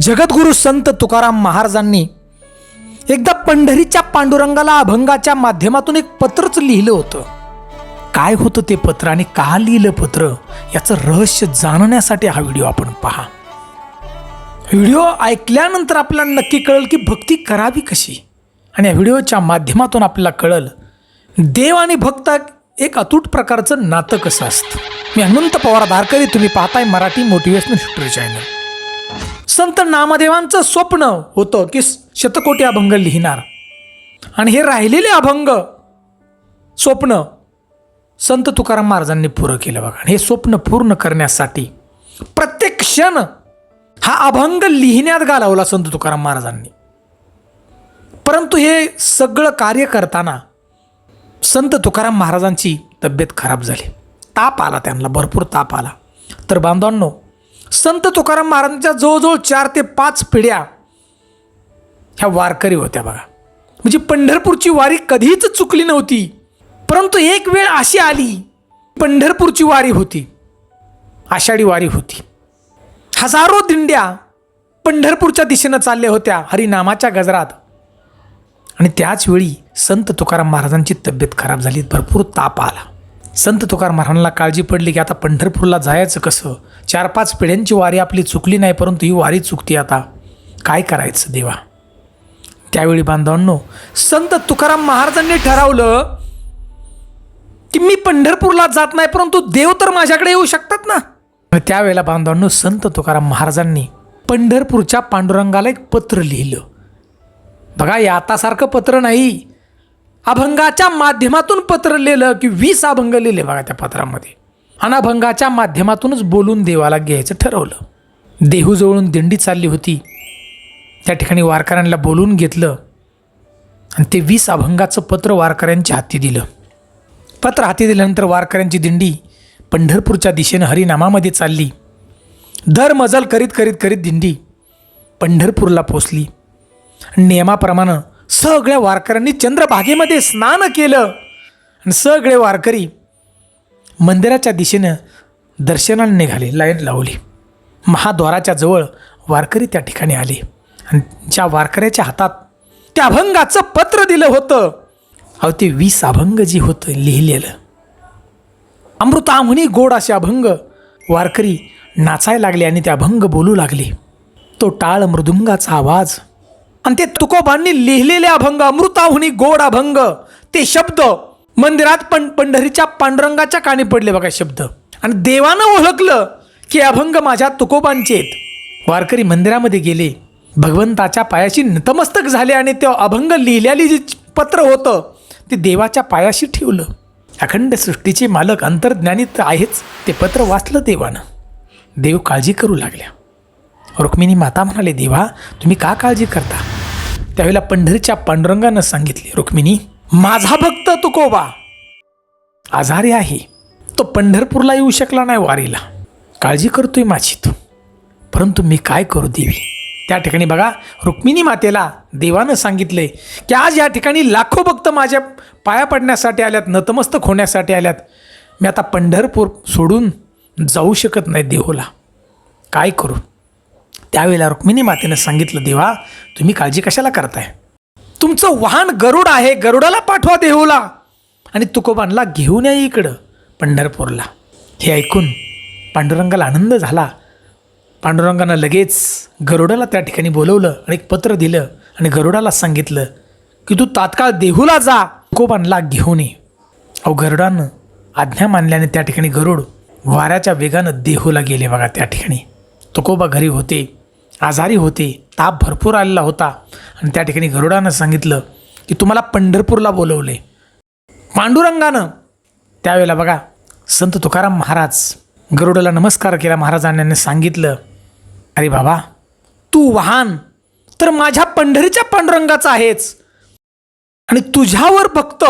जगद्गुरु संत तुकाराम महाराजांनी एकदा पंढरीच्या पांडुरंगाला अभंगाच्या माध्यमातून एक पत्रच लिहिलं होतं. काय होतं ते पत्र आणि का लिहिलं पत्र याचं रहस्य जाणण्यासाठी हा व्हिडिओ आपण पहा. व्हिडिओ ऐकल्यानंतर आपल्याला नक्की कळेल की भक्ती करावी कशी? आणि या व्हिडिओच्या माध्यमातून आपल्याला कळल देव आणि भक्त एक अतूट प्रकारचं नातं कसं असतं? मी अनंत पवार दारकरी तुम्ही पाहताय मराठी मोटिवेशनल शूटर चॅनल. संत नामदेवांचं स्वप्न होतं की शतकोटी अभंग लिहिणार. आणि हे राहिलेले अभंग स्वप्न संत तुकाराम महाराजांनी पुरं केलं बघा. आणि हे स्वप्न पूर्ण करण्यासाठी प्रत्येक क्षण हा अभंग लिहिण्यात घालवला संत तुकाराम महाराजांनी. परंतु हे सगळं कार्य करताना संत तुकाराम महाराजांची तब्येत खराब झाली. ताप आला त्यांना भरपूर ताप आला. तर बांधवांनो संत तुकाराम महाराजांच्या जवळजवळ चार ते पाच पिढ्या ह्या वारकरी होत्या बघा. म्हणजे पंढरपूरची वारी कधीच चुकली नव्हती. परंतु एक वेळ अशी आली पंढरपूरची वारी होती. आषाढी वारी होती. हजारो दिंड्या पंढरपूरच्या दिशेनं चालल्या होत्या हरिनामाच्या गजरात. आणि त्याचवेळी संत तुकाराम महाराजांची तब्येत खराब झाली भरपूर ताप आला. संत तुकार महाराजांना काळजी पडली की आता पंढरपूरला जायचं कसं? चार पाच पिढ्यांची वारी आपली चुकली नाही परंतु ही वारी चुकती आता. काय करायचं देवा? त्यावेळी बांधवांनो संत तुकाराम महाराजांनी ठरवलं की मी पंढरपूरला जात नाही परंतु देव तर माझ्याकडे येऊ शकतात ना? त्यावेळेला बांधवांनो संत तुकाराम महाराजांनी पंढरपूरच्या पांडुरंगाला एक पत्र लिहिलं. बघा या आतासारखं पत्र नाही. अभंगाच्या माध्यमातून पत्र लिहिलं की वीस अभंग लिहिले बघा त्या पत्रामध्ये. आणि अभंगाच्या माध्यमातूनच बोलून देवाला घ्यायचं ठरवलं. देहूजवळून दिंडी चालली होती. त्या ठिकाणी वारकऱ्यांना बोलून घेतलं. आणि ते वीस अभंगाचं पत्र वारकऱ्यांच्या हाती दिलं. पत्र हाती दिल्यानंतर वारकऱ्यांची दिंडी पंढरपूरच्या दिशेनं हरिनामामध्ये चालली. दर मजल करीत करीत करीत दिंडी पंढरपूरला पोचली. नियमाप्रमाणे सगळ्या वारकऱ्यांनी चंद्रभागेमध्ये स्नान केलं. आणि सगळे वारकरी मंदिराच्या दिशेनं दर्शनाला निघाले लाईन लावली. महाद्वाराच्या जवळ वारकरी त्या ठिकाणी आले. आणि ज्या वारकऱ्याच्या हातात त्या अभंगाचं पत्र दिलं होतं अहो ते वीस अभंग जी होतं लिहिलेलं. अमृताहुनी गोड असे अभंग. वारकरी नाचायला लागले आणि ते अभंग बोलू लागले. तो टाळ मृदुंगाचा आवाज आणि ते तुकोबांनी लिहिलेले अभंग अमृताहुनी गोड अभंग ते शब्द मंदिरात पण पंढरीच्या पांडुरंगाच्या कानी पडले बघा शब्द. आणि देवानं ओळखलं की अभंग माझ्या तुकोबांचे आहेत. वारकरी मंदिरामध्ये गेले. भगवंताच्या पायाशी नतमस्तक झाले आणि ते अभंग लिहिलेली जी पत्र होतं ते देवाच्या पायाशी ठेवलं. अखंड सृष्टीचे मालक अंतर्ज्ञानी तर आहेच. ते पत्र वाचलं देवानं. देव काळजी करू लागल्या. रुक्मिणी माता म्हणाले देवा तुम्ही का काळजी करता? त्यावेळेला पंढरीच्या पांडुरंगानं सांगितले रुक्मिणी माझा भक्त तुकोबा. आजारी आहे. तो पंढरपूरला येऊ शकला नाही वारीला. काळजी करतोय माझी तू. परंतु मी काय करू देवी? त्या ठिकाणी बघा रुक्मिणी मातेला देवानं सांगितले की आज या ठिकाणी लाखो भक्त माझ्या पाया पडण्यासाठी आल्यात नतमस्तक होण्यासाठी आल्यात. मी आता पंढरपूर सोडून जाऊ शकत नाही देहोला. काय करू? त्यावेळेला रुक्मिणी मातेनं सांगितलं देवा तुम्ही काळजी कशाला करताय? तुमचं वाहन गरुड आहे गरुडाला पाठवा देहूला. आणि तुकोबांना घेऊन या इकडं पंढरपूरला. हे ऐकून पांडुरंगाला आनंद झाला. पांडुरंगानं लगेच गरुडाला त्या ठिकाणी बोलवलं आणि एक पत्र दिलं आणि गरुडाला सांगितलं की तू तात्काळ देहूला जा तुकोबांना घेऊन ये. अहो गरुडानं आज्ञा मानल्याने त्या ठिकाणी गरुड वाऱ्याच्या वेगानं देहूला गेले बघा त्या ठिकाणी. तुकोबा घरी होते. आजारी होते ताप भरपूर आलेला होता. आणि त्या ठिकाणी गरुडानं सांगितलं की तुम्हाला पंढरपूरला बोलवले. पांडुरंगानं त्यावेळेला बघा संत तुकाराम महाराज गरुडाला नमस्कार केला. महाराजांनी सांगितलं अरे बाबा तू वाहन तर माझ्या पंढरीच्या पांडुरंगाचा आहेच. आणि तुझ्यावर फक्त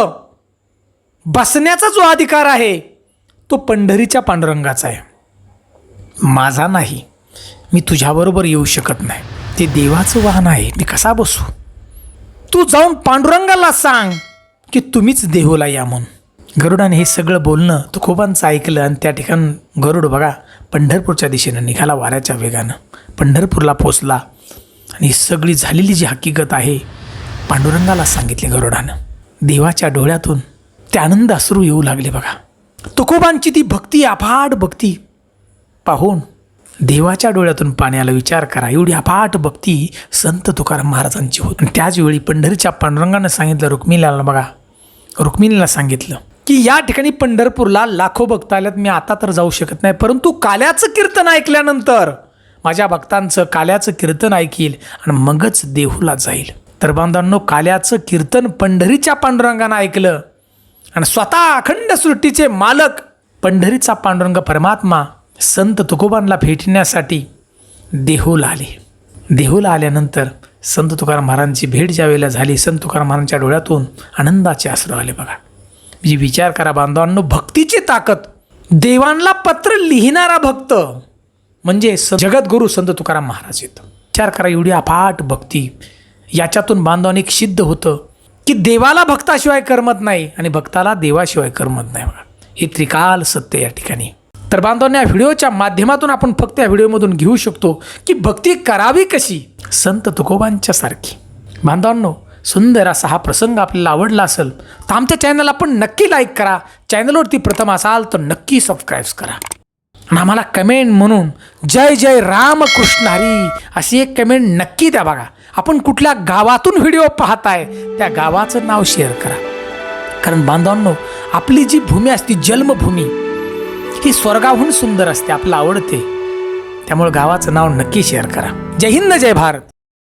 बसण्याचा जो अधिकार आहे तो पंढरीच्या पांडुरंगाचा आहे. माझा नाही. मी तुझ्याबरोबर येऊ शकत नाही. ते देवाचं वाहन आहे. मी कसा बसू? तू जाऊन पांडुरंगाला सांग की तुम्हीच देहूला या म्हणून. गरुडाने हे सगळं बोलणं तुकोबांचं ऐकलं आणि त्या ठिकाण गरुड बघा पंढरपूरच्या दिशेनं निघाला वाऱ्याच्या वेगानं. पंढरपूरला पोचला आणि सगळी झालेली जी हकीकत आहे पांडुरंगाला सांगितली गरुडानं. देवाच्या डोळ्यातून ते आनंद अश्रू येऊ लागले बघा. तुकोबांची ती भक्ती अफाट भक्ती. पाहून देवाच्या डोळ्यातून पाण्याला विचार करा. एवढी अफाट भक्ती संत तुकाराम महाराजांची होती. आणि त्याचवेळी पंढरीच्या पांडुरंगानं सांगितलं रुक्मिणीला बघा. रुक्मिणीला सांगितलं की या ठिकाणी पंढरपूरला लाखो भक्त आल्यात मी आता तर जाऊ शकत नाही. परंतु काल्याचं कीर्तन ऐकल्यानंतर माझ्या भक्तांचं काल्याचं कीर्तन ऐकील आणि मगच देहूला जाईल. तर बांधवांनो काल्याचं कीर्तन पंढरीच्या पांडुरंगानं ऐकलं. आणि स्वतः अखंड सृष्टीचे मालक पंढरीचा पांडुरंग परमात्मा संत तुकोबांना भेटण्यासाठी देहूला आले. देहूला आल्यानंतर संत तुकाराम महाराजांची भेट ज्या वेळेला झाली संत तुकाराम महाराजांच्या डोळ्यातून आनंदाचे आसरू आले बघा. म्हणजे विचार करा बांधवांनो भक्तीची ताकद. देवांना पत्र लिहिणारा भक्त. म्हणजे स जगद्गुरू संत तुकाराम महाराज आहेत. विचार करा एवढी अफाट भक्ती. याच्यातून बांधवाने एक सिद्ध होतं की देवाला भक्ताशिवाय करमत नाही आणि भक्ताला देवाशिवाय करमत नाही बघा. हे त्रिकाल सत्य या ठिकाणी. तर बांधवांना या व्हिडिओच्या माध्यमातून आपण फक्त या व्हिडिओमधून घेऊ शकतो की भक्ती करावी कशी? संत तुकोबांच्या सारखी. बांधवांनो सुंदर असा हा प्रसंग आपल्याला आवडला असेल तर आमच्या चॅनलला पण नक्की लाईक करा. चॅनलवरती प्रथम असाल तर नक्की सबस्क्राईब करा. आणि आम्हाला कमेंट म्हणून जय जय रामकृष्ण हरी अशी एक कमेंट नक्की द्या बघा. आपण कुठल्या गावातून व्हिडिओ पाहताय त्या गावाचं नाव शेअर करा. कारण बांधवांनो आपली जी भूमी असती जन्मभूमी ही स्वर्गाहून सुंदर असते आपलं आवडते. त्यामुळे गावाचं नाव नक्की शेअर करा. जय हिंद जय भारत.